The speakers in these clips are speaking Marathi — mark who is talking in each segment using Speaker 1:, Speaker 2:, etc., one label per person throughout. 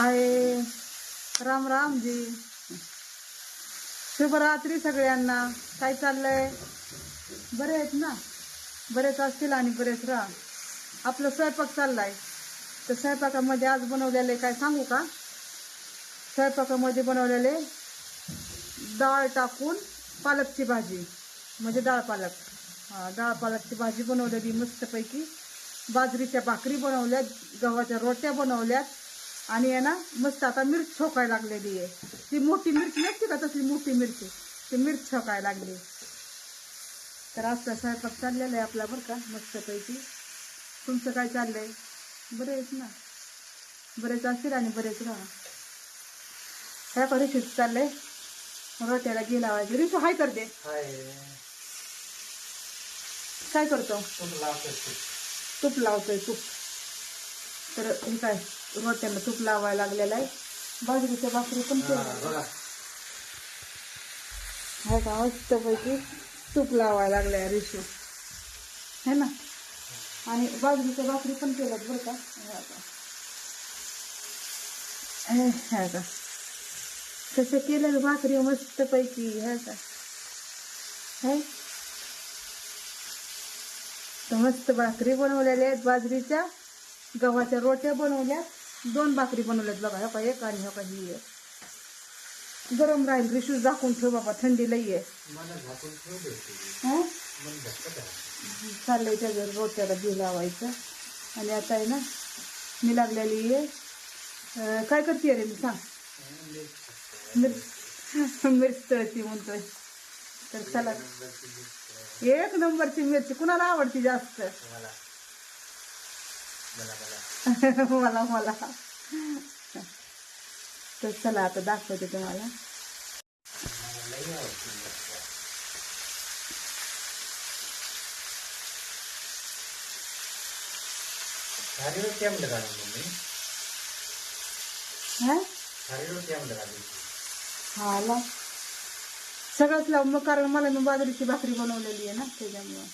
Speaker 1: आहे. राम राम जी. शुभरात्री सगळ्यांना. काय चाललंय? बरे आहेत ना? बरेच असतील आणि बरेच राहा. आपलं स्वयंपाक चाललाय. तर स्वयंपाकामध्ये आज बनवलेले काय सांगू का? स्वयंपाकामध्ये बनवलेले डाळ टाकून पालकची भाजी. म्हणजे डाळ पालक. डाळ पालकची भाजी बनवलेली मस्तपैकी. बाजरीच्या भाकरी बनवल्यात गव्हाच्या रोट्या बनवल्यात. आणि आहे ना मस्त आता मिरच छोकायला लागलेली आहे. ती मोठी मिरची नसते का तसली मोठी मिरची? ती मिरच छोकायला लागली तर असं स्वयंपाक चाललेला आहे आपला बरं का मस्तपैकी. तुमचं काय चाललंय? बरे आहेत ना. बरेच असतील आणि बरेच राहा. ह्या का रिशूच चाललंय. रोट्याला घे लावायची रिशू हाय करते काय करतो? तूप लावतोय तूप. तर हे काय? रोट्याला तूप लावायला लागलेलं आहे. बाजरीच्या भाकरी पण आहे का मस्तपैकी तूप लावायला लागलाय रिशू. है ना? आणि बाजरीच्या भाकरी पण केल्यात बरं का. हे आता. हे हे का कसं केलं भाकरी मस्तपैकी हे का है? मस्त भाकरी बनवलेल्या आहेत बाजरीच्या. गव्हाच्या रोट्या बनवल्या. दोन भाकरी बनवल्यात बघा हो का एक आणि हो का ही एक. गरम राहील रिशू झाकून ठेव बाबा थंडी लई आहे. हं? चाललंय त्याच्यावर रोट्याला बी लावायचं. आणि आता आहे ना मी लागलेली आहे. काय करते रे मी सांग? मिरच. मिरच. तळती म्हणतोय. तर चला. एक नंबरची मिरची. कुणाला आवडती जास्त? मला मला. तर चला आता दाखवते तुम्हाला. हा? हा सगळंच लाव मग कारण मला मी बाजरीची भाकरी बनवलेली आहे ना त्याच्यामुळं.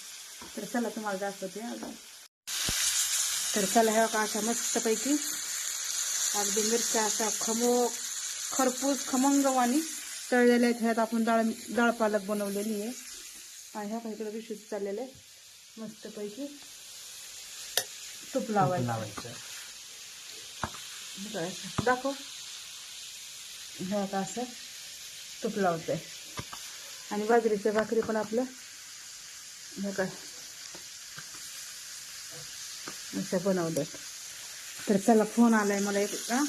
Speaker 1: तर चला तुम्हाला दाखवते अजून तर चला ह्या का अशा मस्तपैकी. अगदी मिरच्या अशा खमो खरपूस खमंगवानी तळलेल्या आहेत. ह्यात आपण डाळ डाळ पालक बनवलेली आहे. आणि ह्या काही विशुद्ध चाललेलं आहे. मस्तपैकी तूप लावायचं? दाखव. हे आता असं तूप लावतंय. आणि बाजरीच्या भाकरी पण आपलं. हे काय असं बनवलं. तर चला फोन आलाय मला एक का?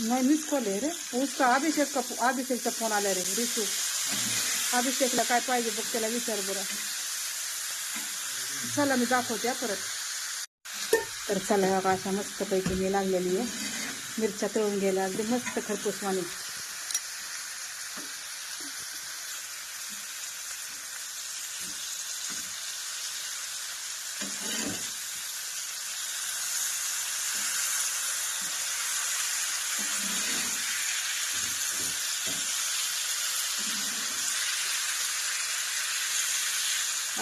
Speaker 1: नाही मीच कॉल आहे रे. उसका अभिषेक का अभिषेकचा फोन आलाय रे रिशू. अभिषेकला काय पाहिजे बघ त्याला विचार बरं. चला मी दाखवते परत. तर चला अशा मस्तपैकी मी लागलेली आहे. मिरच्या तळून गेल्या अगदी मस्त खरपूसवाणी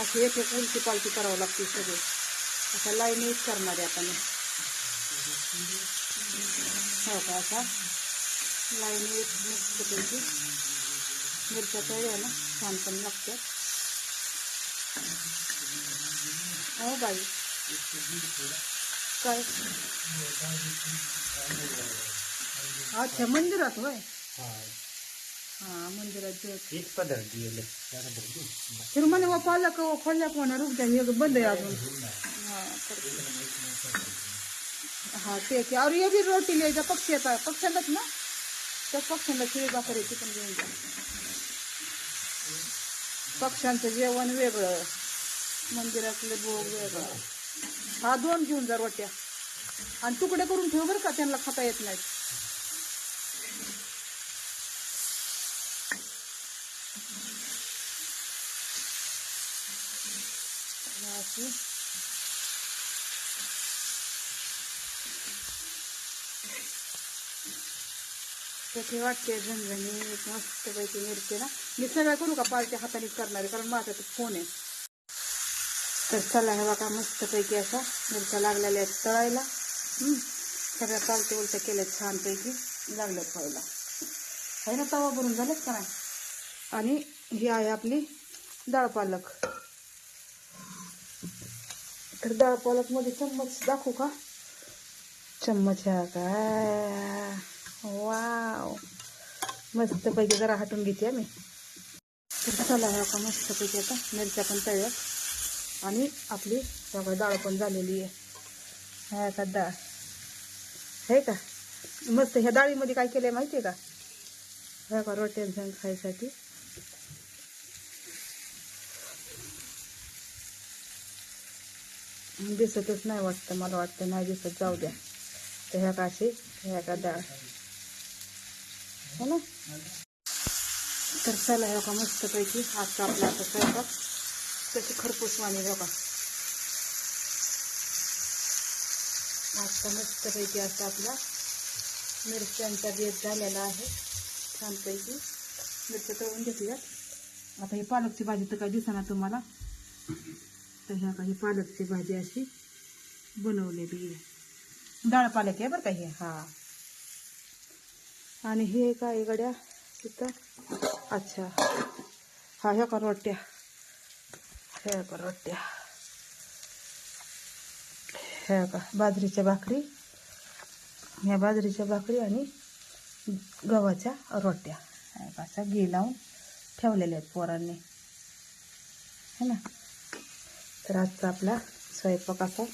Speaker 1: अशी एक एक उलटी पालटी करावं लागते सगळे. अशा लाईनीच करणार आहे मी. हो का असा लाईनी एक मस्तपैकी मिरच्या तळल्या ना? छान पण लागते हो बाई. काय? अच्छा मंदिरात होय? हा मंदिरात जेवत
Speaker 2: तीच पद्धत गेले त्याला बघू.
Speaker 1: फिर म्हणे व खोल्या कोणा रुक हे बंद आहे अजून. हा तर- हा ते की अरे ये बी रोटी लिहायचा पक्षी येतात पक्ष्यांनाच ना? त्या पक्ष्यांना शिळी भाकर येते पण घेऊन जा पक्ष्यांचं जेवण वेगळं. मंदिरातले भोग वेगळं. हा दोन घेऊन जा रोट्या. आणि तुकडे करून ठेव बरं का त्यांना खाता येत नाहीत. अशी कशी वाटते मस्त मस्तपैकी मिरची ना? मी सगळं करू का पालच्या हातानेच करणार आहे? कारण माझा फोन आहे. तर चला हे बघा मस्तपैकी असा मिरच्या लागलेल्या आहेत तळायला. सगळ्या चालते उलट्या केल्या छानपैकी. लागल्यात तळायला. आहे ना तवा भरून झालेत का नाही? आणि ही आहे आपली डाळ पालक. तर डाळ पालकमध्ये चम्मच दाखवू का? चम्मच हा का? वाव. मस्त पैकी जरा हटून घेते आम्ही तर चला हा का मस्त पैकी आता मिरच्या पण तळ्यात. आणि आपली बघा डाळ पण झालेली आहे. हा का डाळ? आहे का? मस्त ह्या डाळीमध्ये काय केलंय माहिती आहे का ह्या का रोट्यांसंग खायसाठी. दिसतच नाही वाटतं मला वाटतं नाही दिसत जाऊ द्या. तर ह्या काशी ह्या का डाळ? हो ना? तर चला ह्या का मस्तपैकी. आजचा आपला आता स्वयंपाक. कशी खरपूस वाणी बघा. आजचा मस्तपैकी असा आपला मिरच्यांचा बेत झालेला आहे. छानपैकी मिरच्या तळून घेतल्यात. आता ही पालकची भाजी तर काय दिसणार तुम्हाला. तर ह्या काही पालकची भाजी अशी बनवलेली आहे. डाळ पालक आहे बरं का हे? हा. आणि हे काय गड्या तिथं. अच्छा. हा ह्या का रोट्या. ह्या का रोट्या. ह्या का? बाजरीच्या भाकरी. ह्या बाजरीच्या भाकरी आणि गव्हाच्या रोट्या. ह्या घे लावून ठेवलेल्या आहेत पोरांनी. है ना? तर आजचा आपला स्वयंपाक असा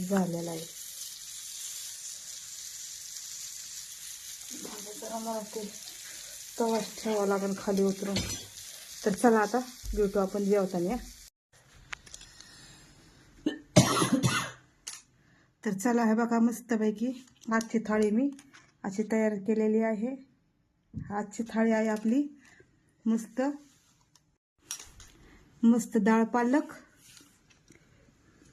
Speaker 1: झालेला आहे. मला ते तवाच ठेवावं लागेल खाली उतरून. तर चला आता भेटू आपण जेवताना या तर चला हे बघा मस्तपैकी आजची थाळी मी अशी तयार केलेली आहे. आजची थाळी आहे आपली मस्त मस्त डाळ पालक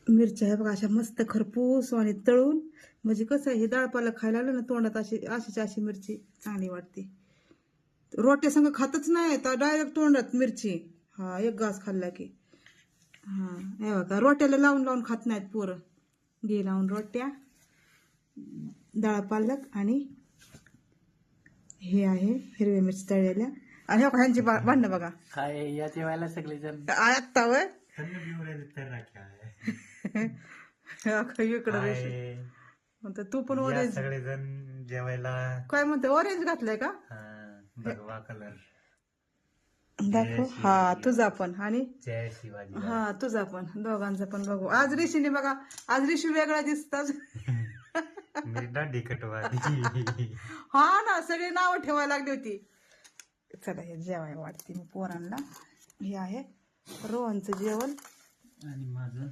Speaker 1: मिरच्या हे बघा अशा मस्त खरपूस आणि तळून म्हणजे कसं आहे हे डाळ पालक खायला आलं ना तोंडात अशी अशीची अशी मिरची चांगली वाटते. रोट्या संग खातच नाही तर डायरेक्ट तोंडात मिरची. हा एक घास खाल्ला की. हा हे बघा रोट्याला लावून लावून खात नाहीत पोरं. घे लावून रोट्या डाळ पालक आणि हे आहे हिरव्या मिरची तळलेल्या. आणि हे बघा ह्यांची बा- भांडणं बघा.
Speaker 2: काय या जेवायला सगळेजण
Speaker 1: आत्ता वय इकडं म्हणतो तू पण
Speaker 2: या
Speaker 1: ऑरेंज
Speaker 2: सगळेजण जेवायला.
Speaker 1: काय म्हणते ऑरेंज घातलंय का?
Speaker 2: हा, भगवा कलर
Speaker 1: दाखव. हा तुझा पण. आणि?
Speaker 2: जय शिवाजी.
Speaker 1: हा तुझा पण. दोघांचा पण बघू. आज ऋषीने बघा आज ऋषी वेगळा दिसतात. हा ना सगळी नावं ठेवायला लागली होती. चला हे जेवाय वाटते मी पोरांना. हे आहे रोहनचं जेवण.
Speaker 2: आणि माझं?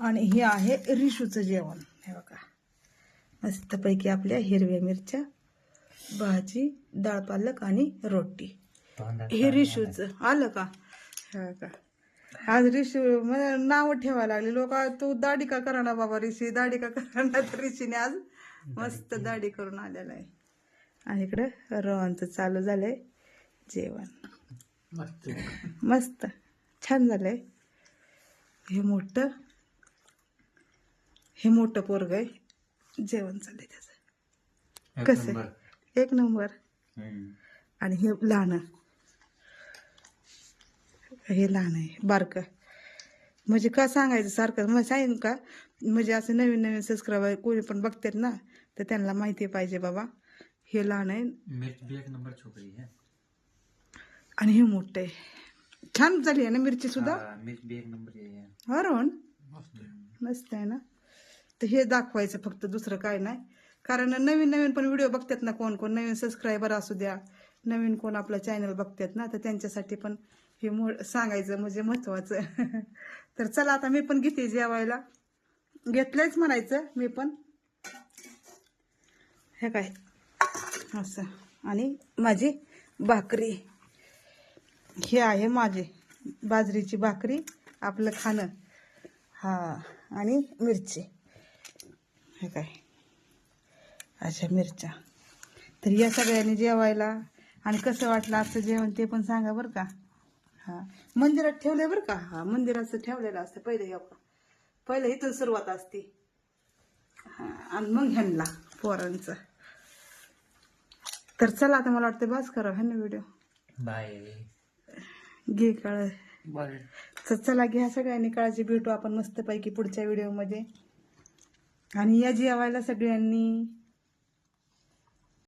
Speaker 1: आणि हे आहे रिशूचं जेवण. हे बघा. मस्तपैकी आपल्या हिरव्या मिरच्या भाजी डाळ पालक आणि रोटी. हे रिशूच. आलं का? हा का आज रिशू मला नाव ठेवायला लागले. लोक तू दाढी का करा बाबा ऋषी दाढी का करा तर ऋषीने आज मस्त दाढी करून आलेला आहे. आणि इकडं रोहनचं चालू झालंय जेवण.
Speaker 2: मस्त.
Speaker 1: मस्त. छान झालंय. हे मोठं. हे मोठं पोरग आहे. जेवण चाललंय त्याचं. कसं आहे? एक नंबर. आणि हे लहान हे लहान आहे बारकं. म्हणजे का सांगायचं सारखं? मग सांगेन का? म्हणजे असं नवीन नवीन सबस्क्रायबर कोणी पण बघतात ना तर त्यांना माहिती पाहिजे बाबा. हे लहान आहे.
Speaker 2: मिर्च भी एक नंबर छोकरी है
Speaker 1: आणि हे मोठं आहे. छान झाली आहे ना मिरची सुद्धा?
Speaker 2: मिर्च भी एक नंबर है
Speaker 1: हा रोहन
Speaker 2: मस्त
Speaker 1: मस्त आहे ना? तर हे दाखवायचं फक्त दुसरं काय नाही. कारण नवीन नवीन पण व्हिडिओ बघतात ना कोण कोण? नवीन सबस्क्रायबर असू द्या नवीन कोण आपलं चॅनल बघतात ना तर त्यांच्यासाठी पण हे मो सांगायचं म्हणजे महत्वाचं. तर चला आता मी पण घेते जेवायला. घेतलंच म्हणायचं मी पण. हे काय? असं. आणि माझी भाकरी. हे आहे माझे बाजरीची भाकरी आपलं खाणं. हा. आणि मिरची. हे काय? अशा मिरच्या. तर या सगळ्यांनी जेवायला आणि कसं वाटलं आजचं जेवण ते पण सांगा बरं का? हा. मंदिरात ठेवलंय बरं का? हा मंदिराचं ठेवलेलं असतं पहिले हे बघा. पहिलं इथून सुरुवात असते. हा आणि मग ह्यांना पोरांचं. तर चला आता मला वाटतं बस करा है ना व्हिडिओ
Speaker 2: बाय.
Speaker 1: घे काळ. चला घ्या सगळ्यांनी काळजी भेटू आपण मस्तपैकी पुढच्या व्हिडिओमध्ये आणि या जेवायला सगळ्यांनी